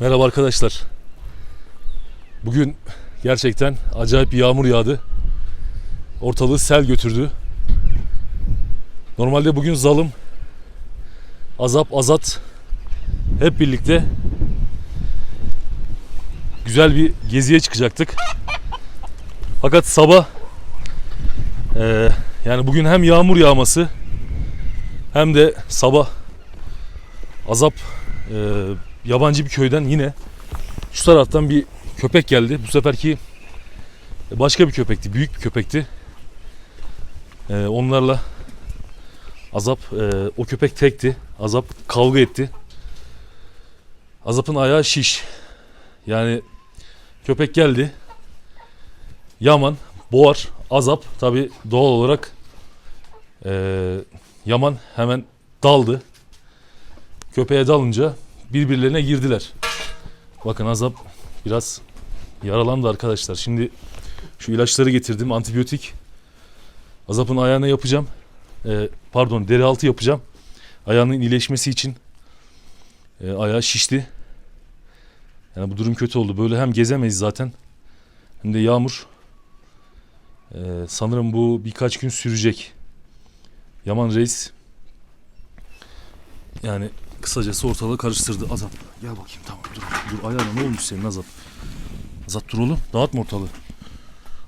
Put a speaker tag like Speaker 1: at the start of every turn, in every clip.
Speaker 1: Merhaba arkadaşlar. Bugün gerçekten acayip bir yağmur yağdı. Ortalığı sel götürdü. Normalde bugün zalım, azap, azat hep birlikte güzel bir geziye çıkacaktık. Fakat sabah eee, yani bugün hem yağmur yağması hem de sabah azap eee, yabancı bir köyden yine şu taraftan bir köpek geldi. Bu seferki başka bir köpekti. Büyük bir köpekti. Ee, onlarla Azap e, o köpek tekti. Azap kavga etti. Azap'ın ayağı şiş. Yani köpek geldi. Yaman, boğar, Azap tabi doğal olarak e, Yaman hemen daldı. Köpeğe dalınca birbirlerine girdiler. Bakın Azap biraz yaralandı arkadaşlar. Şimdi şu ilaçları getirdim. Antibiyotik. Azap'ın ayağına yapacağım. Ee, pardon deri altı yapacağım. Ayağının iyileşmesi için. Ee, ayağı şişti. Yani bu durum kötü oldu. Böyle hem gezemeyiz zaten. Hem de yağmur. Ee, sanırım bu birkaç gün sürecek. Yaman Reis yani kısacası ortalığı karıştırdı Azap. Gel bakayım tamam dur. Dur ayağına ne olmuş senin Azap? Azap dur oğlum dağıtma ortalığı.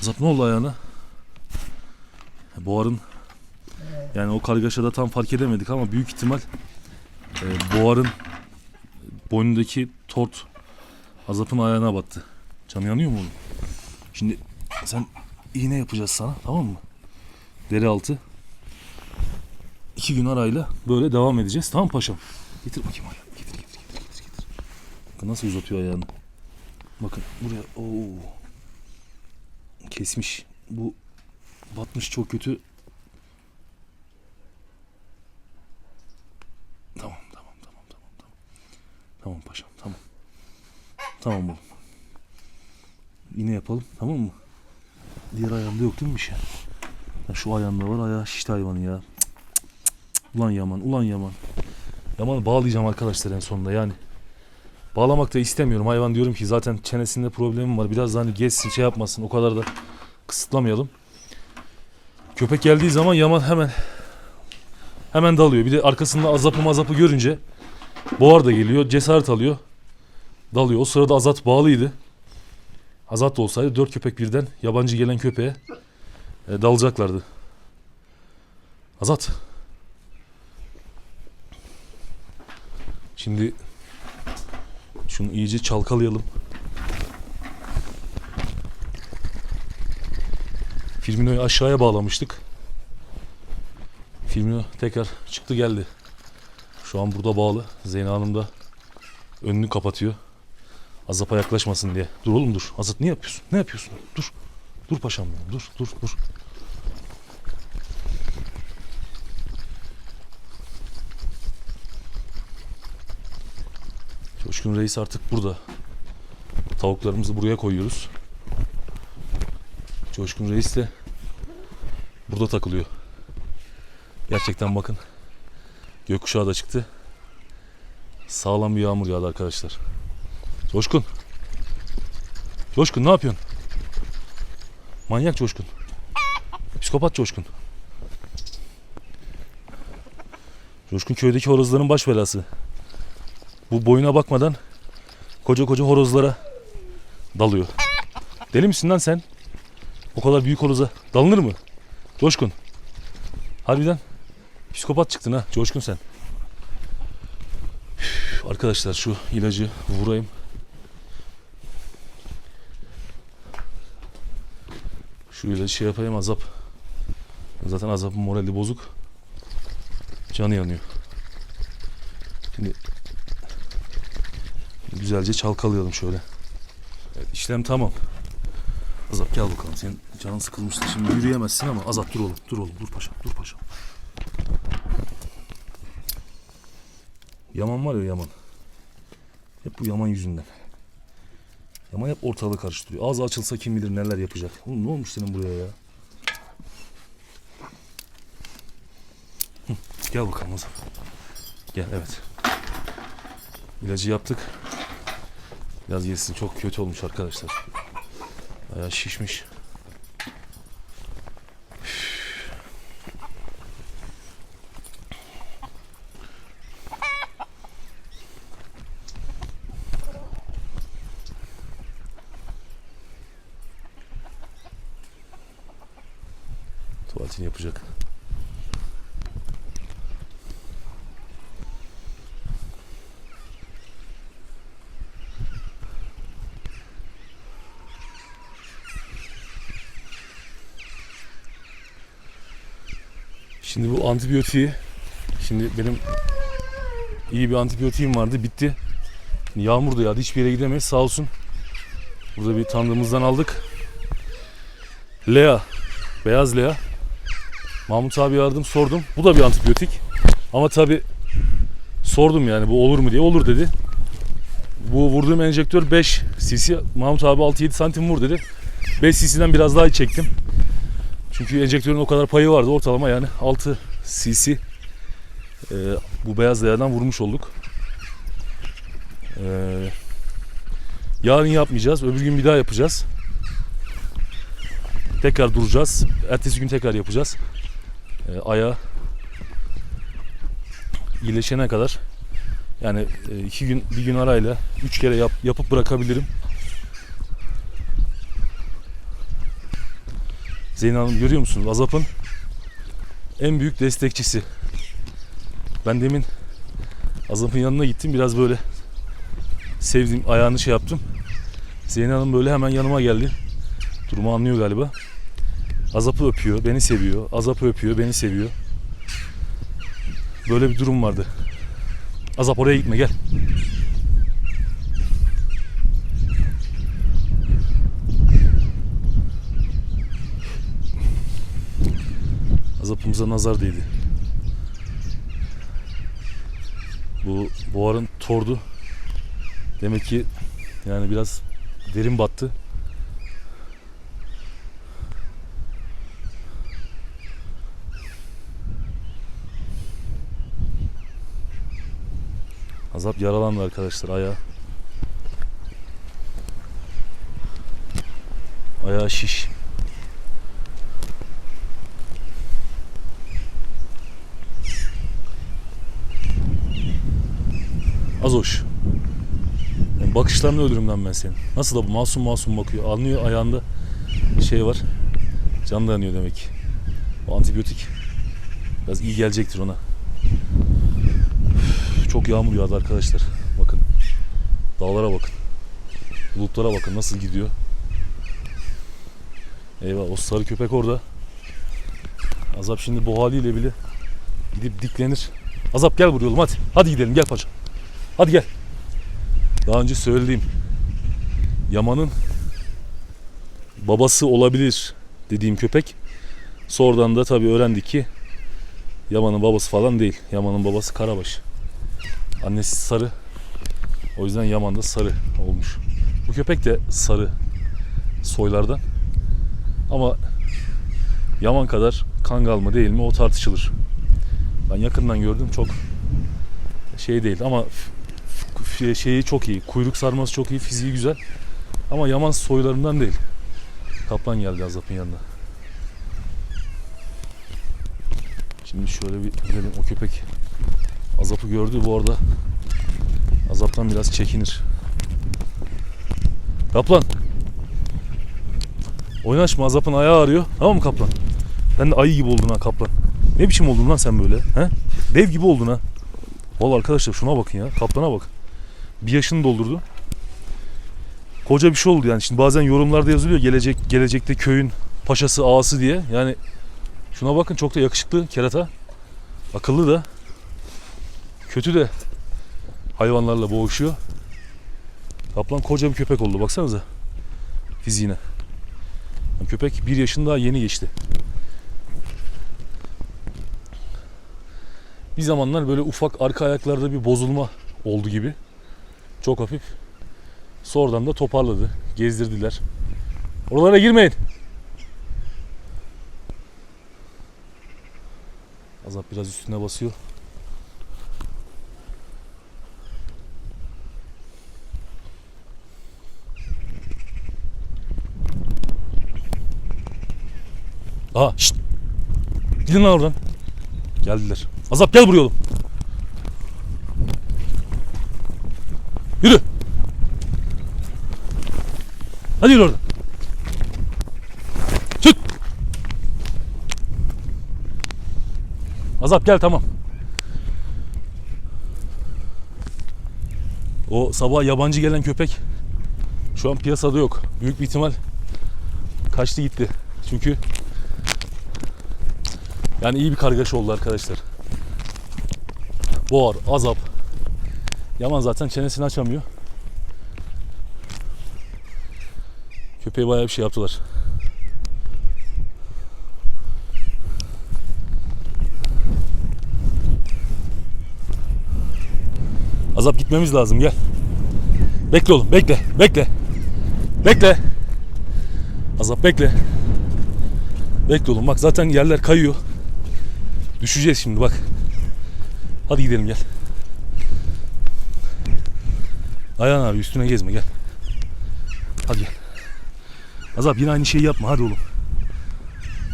Speaker 1: Azap ne oldu ayağına? Boğarın yani o kargaşada tam fark edemedik ama büyük ihtimal e, Boğar'ın boynundaki tort Azap'ın ayağına battı. Canı yanıyor mu oğlum? Şimdi sen iğne yapacağız sana tamam mı? Deri altı. İki gün arayla böyle devam edeceğiz. Tamam paşam? Getir bakayım ayağı. Getir getir getir getir. getir. Bakın nasıl uzatıyor ayağını. Bakın buraya. Oo. Kesmiş. Bu batmış çok kötü. Tamam tamam tamam tamam tamam. Tamam paşam tamam. Tamam oğlum. Yine yapalım tamam mı? Diğer ayağında yok değil mi bir şey? Ya şu ayağında var ayağı şişti hayvanın ya. Ulan Yaman, ulan Yaman. Yaman'ı bağlayacağım arkadaşlar en sonunda yani. Bağlamak da istemiyorum. Hayvan diyorum ki zaten çenesinde problemim var. Biraz hani gezsin şey yapmasın. O kadar da kısıtlamayalım. Köpek geldiği zaman Yaman hemen hemen dalıyor. Bir de arkasında azapı mazapı görünce boğar da geliyor. Cesaret alıyor. Dalıyor. O sırada Azat bağlıydı. Azat da olsaydı dört köpek birden yabancı gelen köpeğe e, dalacaklardı. Azat. Şimdi şunu iyice çalkalayalım. Firmino'yu aşağıya bağlamıştık. Firmino tekrar çıktı geldi. Şu an burada bağlı. Zeyna Hanım da önünü kapatıyor. Azap'a yaklaşmasın diye. Dur oğlum dur. Azap ne yapıyorsun? Ne yapıyorsun? Dur. Dur paşam benim. Dur dur dur. Coşkun Reis artık burada. Tavuklarımızı buraya koyuyoruz. Coşkun Reis de burada takılıyor. Gerçekten bakın. Gökkuşağı da çıktı. Sağlam bir yağmur yağdı arkadaşlar. Coşkun. Coşkun ne yapıyorsun? Manyak Coşkun. Psikopat Coşkun. Coşkun köydeki horozların baş belası. Bu boyuna bakmadan koca koca horozlara dalıyor. Deli misin lan sen? O kadar büyük horoza dalınır mı? Coşkun. Harbiden psikopat çıktın ha Coşkun sen. Üf, Arkadaşlar şu ilacı vurayım. Şu ilacı şey yapayım azap. Zaten azapın morali bozuk. Canı yanıyor. Şimdi güzelce çalkalayalım şöyle. Evet, işlem tamam. Azap gel bakalım. Senin canın sıkılmıştı. Şimdi yürüyemezsin ama Azap dur oğlum. Dur oğlum. Dur paşam. Dur paşam. Yaman var ya Yaman. Hep bu Yaman yüzünden. Yaman hep ortalığı karıştırıyor. Ağzı açılsa kim bilir neler yapacak. Oğlum ne olmuş senin buraya ya? Hı, Gel bakalım Azap. Gel evet. İlacı yaptık. Biraz yesin çok kötü olmuş arkadaşlar. Bayağı şişmiş. Tuvaletini yapacak. Şimdi bu antibiyotiği şimdi benim iyi bir antibiyotiğim vardı bitti. Şimdi yağmur da yağdı hiçbir yere gidemeyiz sağ olsun. Burada bir tanıdığımızdan aldık. Lea. Beyaz Lea. Mahmut abi aradım sordum. Bu da bir antibiyotik. Ama tabi sordum yani bu olur mu diye. Olur dedi. Bu vurduğum enjektör 5 cc. Mahmut abi 6-7 santim vur dedi. 5 cc'den biraz daha çektim. Çünkü enjektörün o kadar payı vardı ortalama yani 6 cc e, bu beyaz dayadan vurmuş olduk. E, yarın yapmayacağız. Öbür gün bir daha yapacağız. Tekrar duracağız. Ertesi gün tekrar yapacağız. E, aya iyileşene kadar yani e, iki gün bir gün arayla üç kere yap, yapıp bırakabilirim. Zeynep Hanım görüyor musunuz? Azap'ın en büyük destekçisi. Ben demin Azap'ın yanına gittim. Biraz böyle sevdiğim ayağını şey yaptım. Zeynep Hanım böyle hemen yanıma geldi. Durumu anlıyor galiba. Azap'ı öpüyor, beni seviyor. Azap'ı öpüyor, beni seviyor. Böyle bir durum vardı. Azap oraya gitme gel. Azapımıza nazar değdi. Bu buharın tordu. Demek ki yani biraz derin battı. Azap yaralandı arkadaşlar ayağı. Ayağı şiş. Az hoş. Yani bakışlarını ölürüm lan ben senin. Nasıl da bu masum masum bakıyor. Anlıyor ayağında şey var. Can dayanıyor demek. O antibiyotik. Biraz iyi gelecektir ona. Çok yağmur yağdı arkadaşlar. Bakın. Dağlara bakın. Bulutlara bakın nasıl gidiyor. Eyvah o sarı köpek orada. Azap şimdi bu haliyle bile gidip diklenir. Azap gel buraya oğlum hadi. Hadi gidelim gel paşa. Hadi gel. Daha önce söylediğim Yaman'ın babası olabilir dediğim köpek. Sonradan da tabii öğrendik ki Yaman'ın babası falan değil. Yaman'ın babası Karabaş. Annesi sarı. O yüzden Yaman da sarı olmuş. Bu köpek de sarı soylardan. Ama Yaman kadar kangal mı değil mi o tartışılır. Ben yakından gördüm çok şey değil ama şeyi çok iyi. Kuyruk sarması çok iyi, fiziği güzel. Ama Yaman soylarından değil. Kaplan geldi Azap'ın yanına. Şimdi şöyle bir gidelim o köpek Azap'ı gördü bu arada Azap'tan biraz çekinir. Kaplan. Oynaşma Azap'ın ayağı ağrıyor. Tamam mı Kaplan? Ben de ayı gibi oldun ha Kaplan. Ne biçim oldun lan sen böyle? He? Dev gibi oldun ha. Vallahi arkadaşlar şuna bakın ya. Kaplana bak. Bir yaşını doldurdu. Koca bir şey oldu yani. Şimdi bazen yorumlarda yazılıyor gelecek gelecekte köyün paşası ağası diye. Yani şuna bakın çok da yakışıklı kerata. Akıllı da. Kötü de hayvanlarla boğuşuyor. Kaplan koca bir köpek oldu baksanıza. Fiziğine. Yani köpek bir yaşını daha yeni geçti. Bir zamanlar böyle ufak arka ayaklarda bir bozulma oldu gibi. Çok hafif. Sonradan da toparladı. Gezdirdiler. Oralara girmeyin. Azap biraz üstüne basıyor. Aha şşt. Gidin lan oradan. Geldiler. Azap gel buraya oğlum. Yürü. Hadi yürü oradan. Çık. Azap gel tamam. O sabah yabancı gelen köpek şu an piyasada yok. Büyük bir ihtimal kaçtı gitti. Çünkü yani iyi bir kargaşa oldu arkadaşlar. Boğar, azap. Yaman zaten çenesini açamıyor. Köpeğe bayağı bir şey yaptılar. Azap gitmemiz lazım gel. Bekle oğlum bekle bekle. Bekle. Azap bekle. Bekle oğlum bak zaten yerler kayıyor. Düşeceğiz şimdi bak. Hadi gidelim gel. Ayhan abi üstüne gezme gel. Hadi gel. Azap yine aynı şeyi yapma hadi oğlum.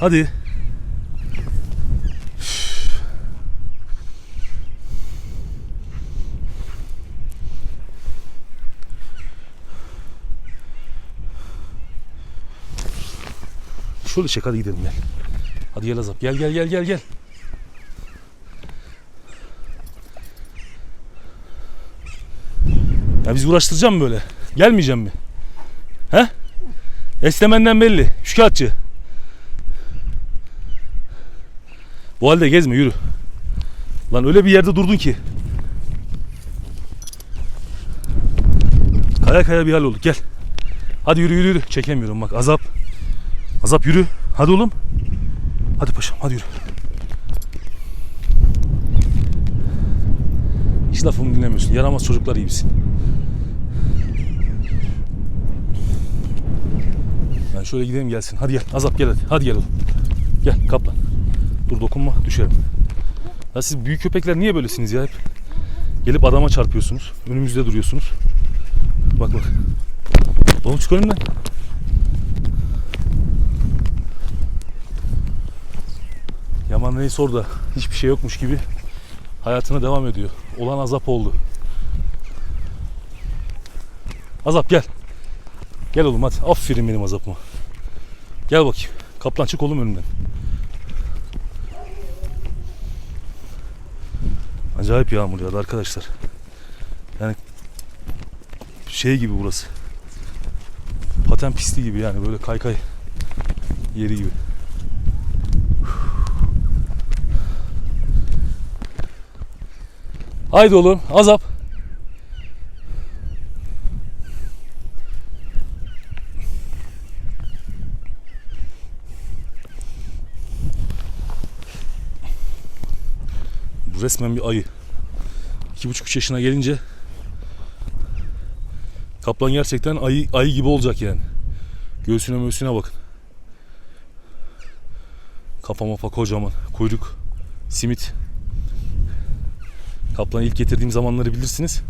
Speaker 1: Hadi. Şöyle çek hadi gidelim gel. Hadi gel Azap gel gel gel gel gel. Ya biz uğraştıracağım böyle? Gelmeyeceğim mi? He? Esnemenden belli. Şikayetçi. Bu halde gezme yürü. Lan öyle bir yerde durdun ki. Kaya kaya bir hal olduk gel. Hadi yürü yürü yürü. Çekemiyorum bak azap. Azap yürü. Hadi oğlum. Hadi paşam hadi yürü. Hiç lafımı dinlemiyorsun. Yaramaz çocuklar iyi Ben şöyle gidelim gelsin. Hadi gel. Azap gel hadi. Hadi gel oğlum. Gel kaplan. Dur dokunma düşerim. Ya siz büyük köpekler niye böylesiniz ya hep? Gelip adama çarpıyorsunuz. Önümüzde duruyorsunuz. Bak bak. Oğlum çık önümden. Yaman Reis orada. Hiçbir şey yokmuş gibi hayatına devam ediyor. Olan azap oldu. Azap gel. Gel oğlum hadi. Aferin benim azapıma. Gel bakayım. Kaplan çık oğlum önümden. Acayip yağmur yağdı arkadaşlar. Yani şey gibi burası. Paten pisti gibi yani böyle kaykay yeri gibi. Haydi oğlum azap. Resmen bir ayı. İki buçuk üç yaşına gelince kaplan gerçekten ayı, ayı gibi olacak yani. Göğsüne möğsüne bakın. Kafa mafa kocaman. Kuyruk. Simit. Kaplan'ı ilk getirdiğim zamanları bilirsiniz.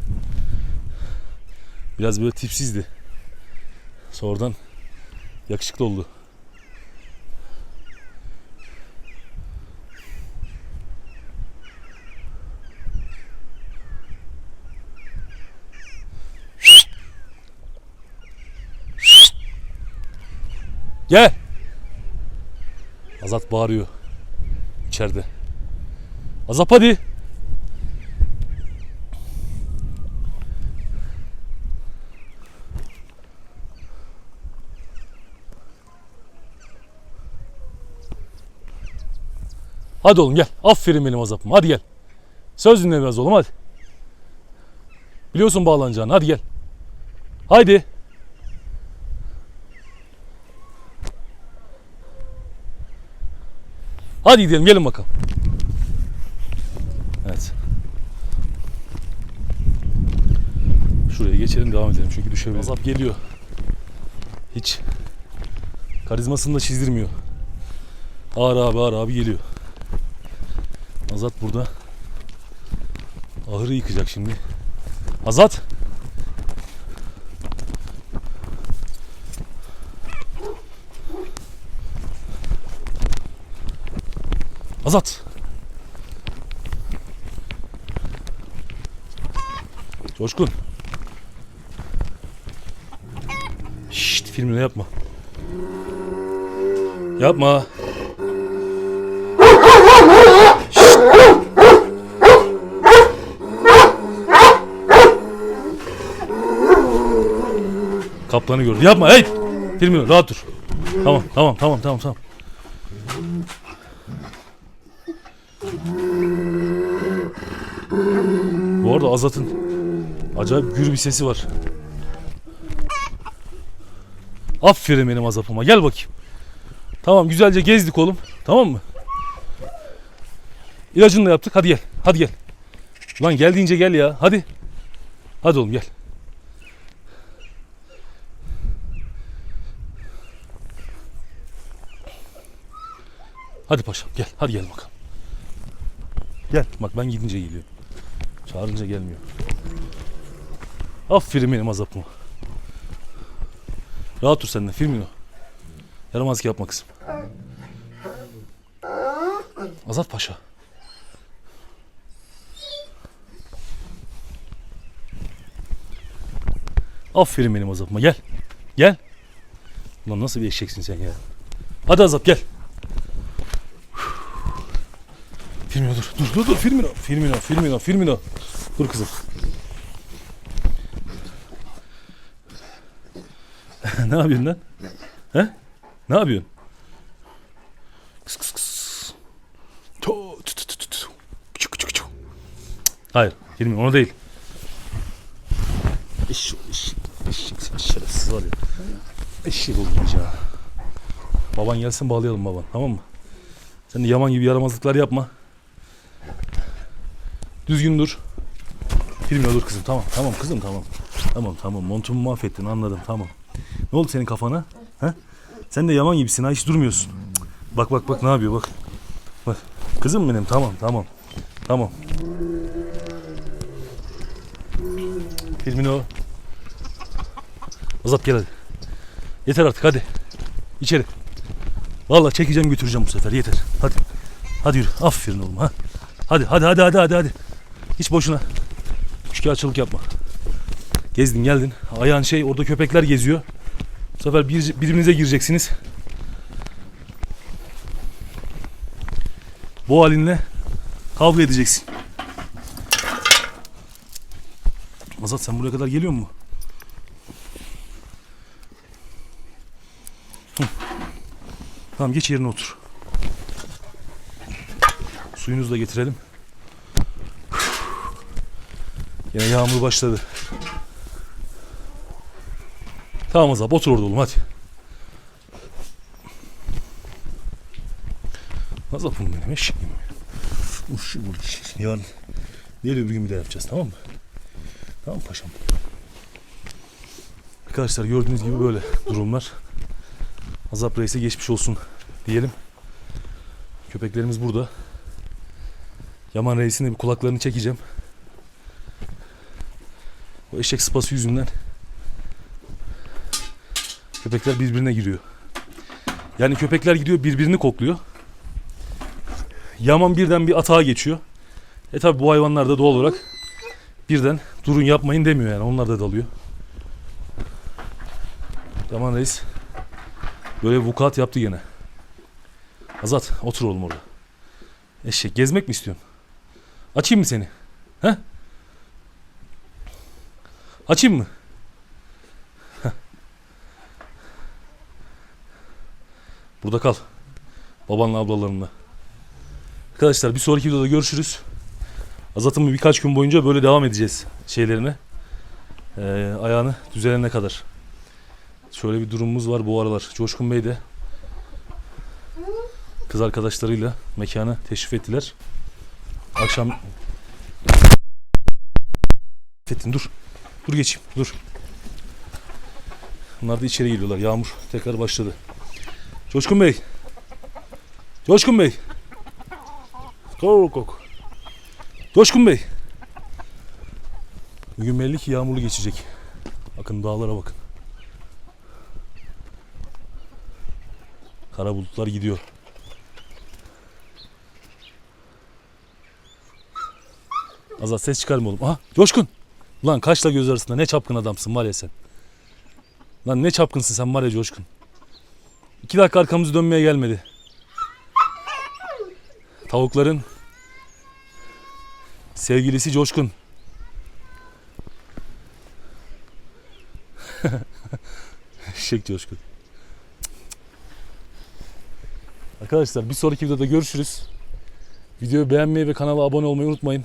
Speaker 1: Biraz böyle tipsizdi. Sonradan yakışıklı oldu. Gel. Azat bağırıyor. içeride. Azap hadi. Hadi oğlum gel. Aferin benim azapım. Hadi gel. Söz dinle biraz oğlum hadi. Biliyorsun bağlanacağını. Hadi gel. Haydi. Hadi gidelim gelin bakalım. Evet. Şuraya geçelim devam edelim çünkü düşebilir. Azap geliyor. Hiç karizmasını da çizdirmiyor. Ağır abi ağır abi geliyor. Azat burada. Ahırı yıkacak şimdi. Azat. Azat. Coşkun. Şşt filmini yapma. Yapma. Şşt. Kaplanı gördü. Yapma hey. Filmini rahat dur. Tamam tamam tamam tamam tamam. Bu arada Azat'ın acayip gür bir sesi var. Aferin benim Azap'ıma. Gel bakayım. Tamam güzelce gezdik oğlum. Tamam mı? İlacını da yaptık. Hadi gel. Hadi gel. Lan gel deyince gel ya. Hadi. Hadi oğlum gel. Hadi paşam gel. Hadi gel bakalım. Gel. Bak ben gidince geliyor. Çağırınca gelmiyor. Aferin benim azapıma. Rahat dur sen de. Filmin o. Yaramazlık yapma kızım. Azat Paşa. Aferin benim azapıma. Gel. Gel. Ulan nasıl bir eşeksin sen ya. Hadi Azap gel. Filmino dur. Dur dur dur. Filmino. Filmino. Filmino. Filmino. Dur kızım. ne yapıyorsun lan? He? Ne yapıyorsun? Kıs kıs kıs. Hayır. Filmin onu değil. Eşek, eşek, eşek, şerefsiz var ya. Olmuş ya. Baban gelsin bağlayalım baban tamam mı? Sen de yaman gibi yaramazlıklar yapma. Düzgün dur. Filmle dur kızım tamam tamam kızım tamam. Tamam tamam montumu mahvettin anladım tamam. Ne oldu senin kafana? Ha? Sen de yaman gibisin ha hiç durmuyorsun. Bak bak bak ne yapıyor bak. Bak. Kızım benim tamam tamam. Tamam. Filmin o. Azap gel hadi. Yeter artık hadi. İçeri. Vallahi çekeceğim götüreceğim bu sefer yeter. Hadi. Hadi yürü. Aferin oğlum ha. Hadi hadi hadi hadi hadi hadi. Hiç boşuna. Şikayetçilik yapma. Gezdin geldin. Ayağın şey orada köpekler geziyor. Bu sefer bir, birbirinize gireceksiniz. Bu halinle kavga edeceksin. Azat sen buraya kadar geliyor mu? Tamam geç yerine otur. Suyunuzu da getirelim. Yine yağmur başladı. Tamam Azap otur orada oğlum hadi. Azap'ım benim eşeğim benim. Uf şu bu yarın değil öbür gün bir daha yapacağız tamam mı? Tamam paşam. Arkadaşlar gördüğünüz gibi böyle durumlar. Azap Reis'e geçmiş olsun diyelim. Köpeklerimiz burada. Yaman Reis'in de bir kulaklarını çekeceğim. O eşek sıpası yüzünden köpekler birbirine giriyor. Yani köpekler gidiyor birbirini kokluyor. Yaman birden bir atağa geçiyor. E tabi bu hayvanlar da doğal olarak birden durun yapmayın demiyor yani onlar da dalıyor. Yaman Reis böyle vukuat yaptı gene. Azat otur oğlum orada. Eşek gezmek mi istiyorsun? Açayım mı seni? He? Açayım mı? Burada kal. Babanla ablalarınla. Arkadaşlar bir sonraki videoda görüşürüz. Azat'ın birkaç gün boyunca böyle devam edeceğiz şeylerine. Ee, ayağını düzelene kadar. Şöyle bir durumumuz var bu aralar. Coşkun Bey de kız arkadaşlarıyla mekana teşrif ettiler. Akşam Fethin dur. Dur geçeyim dur. Bunlar da içeri geliyorlar. Yağmur tekrar başladı. Coşkun Bey. Coşkun Bey. Kok kok. Coşkun Bey. Bugün belli ki yağmurlu geçecek. Bakın dağlara bakın. Kara bulutlar gidiyor. Azat ses çıkarma oğlum. Aha Coşkun. Lan kaşla göz arasında ne çapkın adamsın var ya sen. Lan ne çapkınsın sen var ya Coşkun. İki dakika arkamızı dönmeye gelmedi. Tavukların sevgilisi Coşkun. Eşek Coşkun. Arkadaşlar bir sonraki videoda görüşürüz. Videoyu beğenmeyi ve kanala abone olmayı unutmayın.